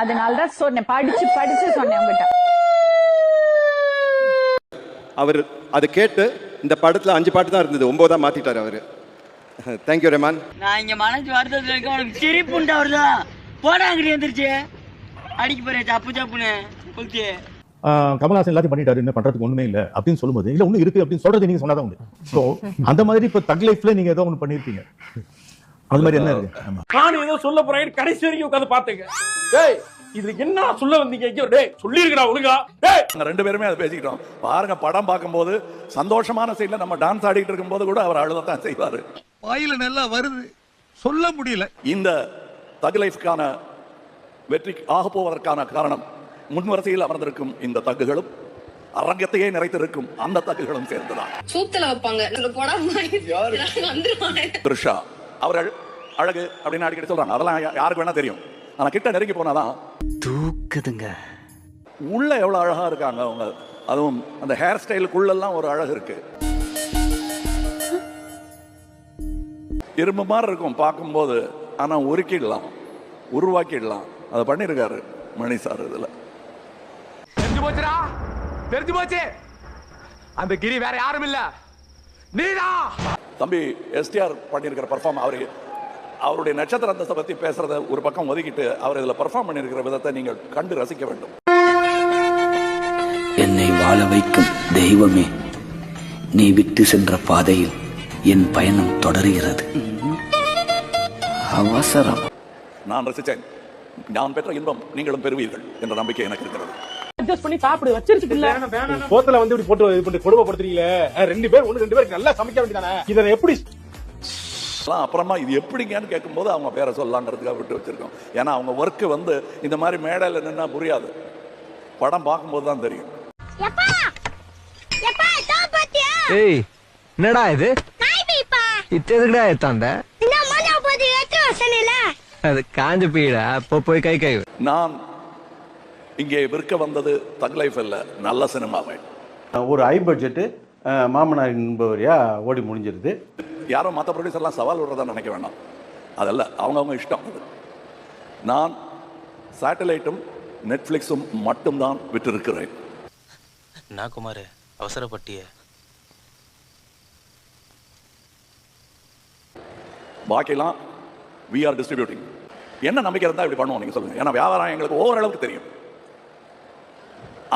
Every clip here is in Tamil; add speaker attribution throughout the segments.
Speaker 1: அதனாலதான் சொன்னேன். படிச்சு படிச்சு சொன்னேன் உங்ககிட்ட.
Speaker 2: அவர் அது கேட்டு இந்த படத்துல அஞ்சு பாட்டு தான் இருந்தது. ஒன்பதா மாத்திட்டாரு அவரு. தேங்க்யூ ரெமான்
Speaker 3: நான் இங்க மனசு வருத்தத்துல இருக்க உனக்கு சிரிப்பு உண்டா வருதா போடா அங்கிட்டு எந்திரிச்சு. அடிக்க தப்புன்னு. கொளுத்தி
Speaker 4: ஆஹ் கமல்ஹாசன் எல்லாத்தையும் பண்ணிட்டாரு. என்ன பண்றதுக்கு ஒண்ணுமே இல்ல அப்படின்னு சொல்லும்போது இல்ல ஒண்ணு இருக்கு அப்படின்னு சொல்றது நீங்க சொன்னாதான் உண்டு. சோ அந்த மாதிரி இப்ப தக் லைஃப்ல நீங்க ஏதோ ஒண்ணு பண்ணிருப்பீங்க அது மாதிரி என்ன இருக்கு? ஆமா.
Speaker 5: நானும் ஏதோ சொல்ல போறேன். கடைசி வரைக்கும் உட்காந்து பாத்துங்க. டேய் இது என்ன சொல்ல வந்தீங்க? ஐயோ, டேய் சொல்லிருக்கடா ஒழுங்கா. டேய்.
Speaker 6: நாங்க ரெண்டு பேருமே அதை பேசிக்கிட்டோம். பாருங்க படம் பார்க்கும்போது சந்தோஷமான சைட்ல நம்ம டான்ஸ் ஆடிட்டு இருக்கும்போது கூட அவர் அழுதத்தான் செய்வாரு.
Speaker 7: வாயில நல்லா வருது. சொல்ல முடியல.
Speaker 6: இந்த தகு லைஃப்கான வெற்றி ஆக போவதற்கான காரணம் முன்வரிசையில் அமர்ந்திருக்கும் இந்த தகுகளும் அரங்கத்தையே நிறைத்திருக்கும் அந்த தகுகளும் சேர்ந்துதான்.
Speaker 8: சூத்துல வைப்பாங்க.
Speaker 6: த்ரிஷா. அவர்கள் அழகு அப்படின்னு அடிக்கடி சொல்றாங்க. அதெல்லாம் யாருக்கு வேணா தெரியும். ஆனா கிட்ட நெருங்கி போனாதான்
Speaker 3: தூக்குதுங்க.
Speaker 6: உள்ள எவ்வளவு அழகா இருக்காங்க அவங்க. அதுவும் அந்த ஹேர் ஸ்டைலுக்குள்ளெல்லாம் ஒரு அழகு இருக்கு. இரும்பு மாதிரி இருக்கும் பார்க்கும்போது. ஆனா உருக்கிடலாம். உருவாக்கிடலாம். அதை பண்ணியிருக்காரு மணி சார் இதுல.
Speaker 5: தெரிஞ்சு போச்சுடா. தெரிஞ்சு போச்சு. அந்த கிரி வேற யாரும் இல்ல. நீதான்.
Speaker 6: தம்பி எஸ்டிஆர் பண்ணியிருக்கிற பர்ஃபார்ம் அவரு அவருடைய நட்சத்திர அந்தஸ்தை பத்தி பேசுறத ஒரு பக்கம் ஒதுக்கிட்டு அவர் இதுல பர்ஃபார்ம் பண்ணியிருக்கிற விதத்தை நீங்கள் கண்டு ரசிக்க வேண்டும்.
Speaker 3: என்னை வாழ வைக்கும் தெய்வமே நீ விட்டு சென்ற பாதையில் என் பயணம் தொடருகிறது. அவசரம்.
Speaker 6: நான் ரசித்தேன் நான் பெற்ற இன்பம் நீங்களும் பெறுவீர்கள் என்ற நம்பிக்கை எனக்கு இருக்கிறது.
Speaker 5: அட்ஜஸ்ட் பண்ணி சாப்பிடு வச்சிருச்சு இல்ல. சோத்துல வந்து இப்படி போட்டு இது பண்ணி கொடுமைப்படுத்துறீங்களே ரெண்டு பேர் ஒண்ணு ரெண்டு பேருக்கு நல்லா சமைக்க வேண்டியதானே? இதை எப்படி
Speaker 6: அப்புறமா இது எப்படிங்கன்னு கேட்கும்போது அவங்க பேரை சொல்லலாங்கிறதுக்காக விட்டு வச்சிருக்கோம். ஏன்னா அவங்க ஒர்க்கு வந்து இந்த மாதிரி மேடையில் நின்னா புரியாது. படம் பார்க்கும்போது தான் தெரியும்.
Speaker 7: ஏய் என்னடா இது? இத்ததுக்குடா எத்தாந்த அது காஞ்ச பீடா போ போய் கை கை
Speaker 6: நான் இங்கே விற்க வந்தது தக் லைஃப் அல்ல நல்ல சினிமாவை
Speaker 9: ஒரு ஹை பட்ஜெட்டு மாமனார் என்பவரையா ஓடி முடிஞ்சிருது.
Speaker 6: யாரும் மற்ற ப்ரொடியூசர் எல்லாம் சவால் விடுறதா நினைக்க வேண்டாம் அதல்ல அவங்கவங்க இஷ்டம் அது. நான் சேட்டலைட்டும் நெட்ஃப்ளிக்ஸும் மட்டும்தான் விட்டிருக்கிறேன்.
Speaker 10: நான் குமார் அவசரப்பட்டிய.
Speaker 6: பாக்கியெல்லாம் வி ஆர் டிஸ்ட்ரிபியூட்டிங் என்ன நம்பிக்கை இருந்தால் இப்படி பண்ணுவோம் நீங்கள் சொல்லுங்கள் ஏன்னா வியாபாரம் எங்களுக்கு ஓரளவுக்கு தெரியும்.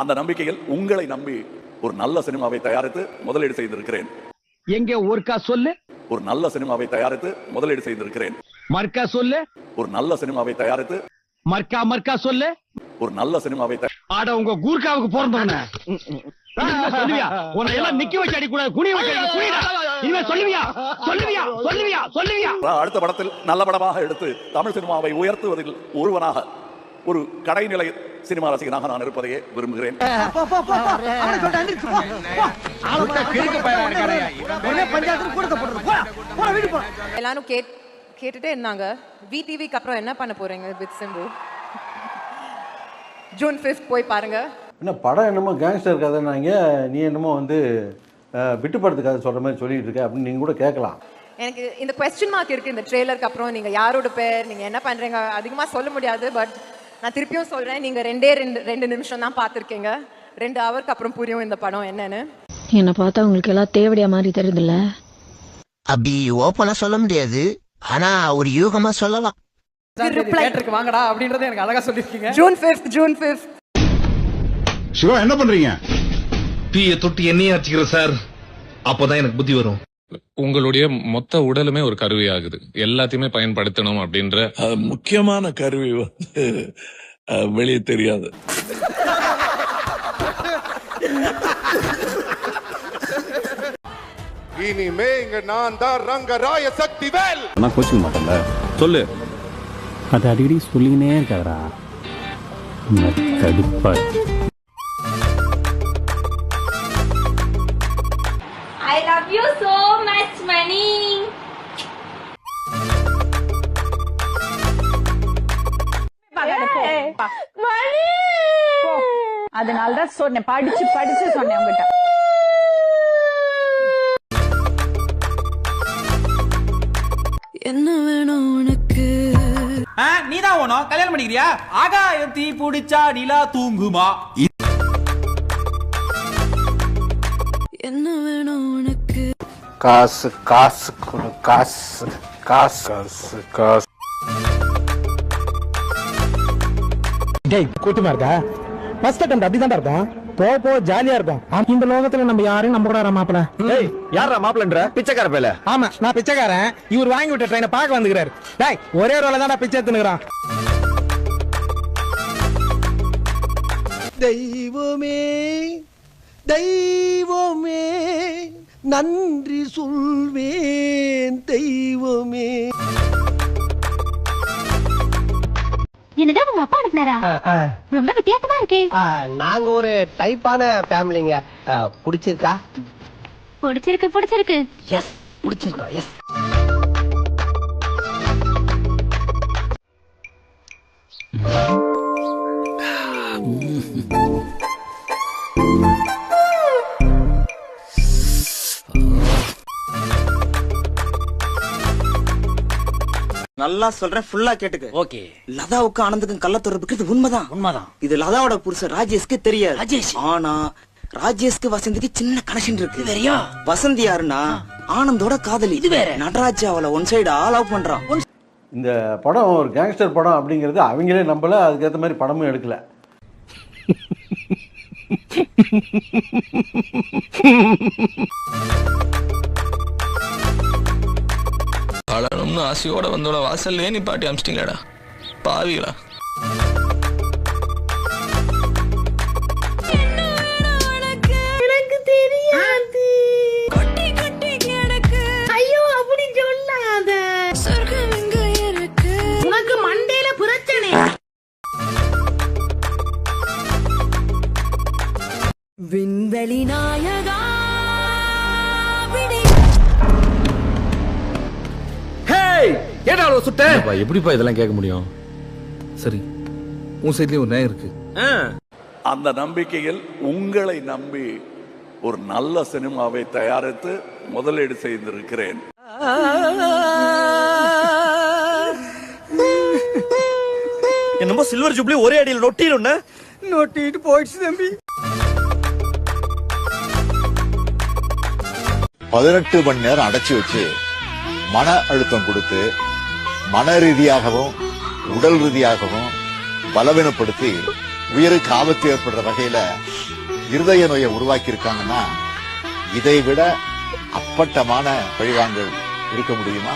Speaker 6: அந்த நம்பிக்கையில் உங்களை நம்பி ஒரு நல்ல சினிமாவை தயாரித்து முதலீடு செய்திருக்கிறேன்.
Speaker 7: எங்க ஒருக்கா சொல்லு.
Speaker 6: ஒரு நல்ல சினிமாவை தயாரித்து முதலீடு செய்திருக்கிறேன்.
Speaker 7: மர்க்கா சொல்லு.
Speaker 6: ஒரு நல்ல சினிமாவை தயாரித்து
Speaker 7: மர்க்கா மர்க்கா சொல்லு.
Speaker 6: ஒரு நல்ல சினிமாவை
Speaker 7: ஆட உங்க கூர்க்காவுக்கு பிறந்தவன. சொல்லுவியா? உன்னை எல்லாம் நிக்க வச்சு அடி கூடாது குனி வச்சு இனிமே சொல்லுவியா? சொல்லுவியா? சொல்லுவியா? சொல்லுவியா?
Speaker 6: அடுத்த படத்தில் நல்ல படமாக எடுத்து தமிழ் சினிமாவை உயர்த்துவதில் ஒருவனாக ஒரு கடைநிலை சினிமா ரசிகனாக நான் இருப்பதையே விரும்புகிறேன்.
Speaker 8: எல்லாரும் கேட் கேட்டுட்டே இருந்தாங்க. விடிவிக்கு அப்புறம் என்ன பண்ண போறீங்க வித் சிம்பு? ஜூன் ஃபிஃப்த் போய் பாருங்க.
Speaker 9: என்ன படம் என்னமோ கேங்ஸ்டர் கதைனாங்க. நீ என்னமோ வந்து விட்டு படத்து கதை சொல்கிற மாதிரி சொல்லிட்டு இருக்க அப்படின்னு நீங்கள் கூட கேட்கலாம்.
Speaker 8: எனக்கு இந்த கொஸ்டின் மார்க் இருக்கு இந்த ட்ரெய்லருக்கு அப்புறம். நீங்க யாரோட பேர் நீங்க என்ன பண்றீங்க அதிகமா சொல்ல முடியாது பட் நான் திருப்பியும் சொல்றேன் நீங்க ரெண்டே ரெண்டு ரெண்டு நிமிஷம் தான் பார்த்துருக்கீங்க. ரெண்டு ஹவருக்கு அப்புறம் புரியும் இந்த படம் என்னன்னு.
Speaker 1: என்ன பார்த்தா உங்களுக்கு எல்லாம் தேவடியா மாதிரி தெரியுதுல்ல?
Speaker 7: அப்படி ஓப்பனா சொல்ல முடியாது. ஆனா ஒரு யூகமா சொல்லலாம்.
Speaker 3: வாங்கடா அப்படின்றத எனக்கு அழகா சொல்லிருக்கீங்க
Speaker 8: June fifth June fifth
Speaker 4: Siva என்ன பண்றீங்க?
Speaker 5: தீய தொட்டி எண்ணெய் அடிச்சுக்கிற சார். அப்பதான் எனக்கு புத்தி வரும்.
Speaker 10: உங்களுடைய மொத்த உடலுமே ஒரு கருவி ஆகுது. எல்லாத்தையுமே பயன்படுத்தணும் அப்படின்ற
Speaker 6: முக்கியமான கருவி வந்து வெளியே தெரியாது.
Speaker 2: இனிமே இங்க நான் தான் ரங்கராய சக்தி வேல்
Speaker 4: நான் கோச்சிக்க மாட்டேன்ல. சொல்லு.
Speaker 7: அது அடிக்கடி சொல்லினே இருக்காதரா கடுப்பா
Speaker 1: அதனாலதான் சொன்னேன். படிச்சு படிச்சு சொன்னேன் உங்ககிட்ட.
Speaker 8: என்ன வேணும் உனக்கு?
Speaker 5: நீ தான் ஓணும் கல்யாணம் பண்ணிக்கிறியா? ஆகாயம் தீ பிடிச்சா நிலா தூங்குமா?
Speaker 11: என்ன வேணும் உனக்கு?
Speaker 12: காசு காசு கொடு காசு காசு காசு காசு.
Speaker 5: டேய் கூட்டமா இருக்கா ஃபர்ஸ்ட் அட்டம் அப்படிதான் இருக்கும். போ போ ஜாலியா இருக்கும். இந்த லோகத்துல நம்ம யாரையும் நம்ப கூடாது மாப்பிள?
Speaker 12: ஏய் யாரா மாப்பிளன்ற? பிச்சைக்கார பேல.
Speaker 5: ஆமா நான் பிச்சைக்காரன். இவர் வாங்கி விட்ட ட்ரெயினை பார்க்க வந்துக்கிறாரு. டேய் ஒரே ரோல தான் பிச்சை எடுத்துனுக்குறான்
Speaker 12: தெய்வமே தெய்வமே நன்றி சொல்வேன் தெய்வமே.
Speaker 11: என்னதான் உங்க அப்பா அனுப்புனாரா? ரொம்ப வித்தியாசமா இருக்கே.
Speaker 12: நாங்க ஒரு டைப்பான ஃபேமிலிங்க. பிடிச்சிருக்கா?
Speaker 11: பிடிச்சிருக்கு பிடிச்சிருக்கு.
Speaker 12: எஸ் பிடிச்சிருக்கா எஸ்
Speaker 3: நல்லா சொல்றேன் ஃபுல்லா கேட்டுக்க. ஓகே. லதாவுக்கு ஆனந்துக்கும் கள்ள தொடர்புக்கு இது உண்மைதான். உண்மைதான். இது லதாவோட புருஷன் ராஜேஷ்க்கு தெரியாது. ராஜேஷ். ஆனா ராஜேஷ்க்கு வசந்திக்கு சின்ன கனெக்ஷன் இருக்கு. வேறயா? வசந்தி யாருன்னா ஆனந்தோட காதலி. இது வேற. நடராஜ் அவளை ஒன் சைடு ஆல் அவுட் பண்றான்.
Speaker 9: இந்த படம் ஒரு கேங்ஸ்டர் படம் அப்படிங்கிறது அவங்களே நம்பல அதுக்கேற்ற மாதிரி படமும் எடுக்கல.
Speaker 13: ஒன்றும் ஆசையோடு வந்தோட வாசல்லே நீ பாட்டி அமிச்சிட்டீங்களாடா. பாவிகளா.
Speaker 12: சுட்ட
Speaker 5: எப்படிப்பா இதெல்லாம் கேட்க முடியும்? சரி உன் சைட்லயும் ஒரு நேரம் இருக்கு.
Speaker 6: அந்த நம்பிக்கையில் உங்களை நம்பி ஒரு நல்ல சினிமாவை தயாரித்து முதலீடு செய்திருக்கிறேன்.
Speaker 3: என்னமோ சில்வர் ஜூப்ளி ஒரே அடியில் நொட்டிடும்
Speaker 12: நோட்டிட்டு போயிடுச்சு தம்பி.
Speaker 14: பதினெட்டு மணி நேரம் அடைச்சி வச்சு மன அழுத்தம் கொடுத்து மன ரீதியாகவும் உடல் ரீதியாகவும் பலவீனப்படுத்தி உயிருக்கு ஆபத்து ஏற்படுற வகையில இருதய நோயை உருவாக்கி இருக்காங்கன்னா இதை விட அப்பட்டமான பழிவாங்கல் இருக்க முடியுமா?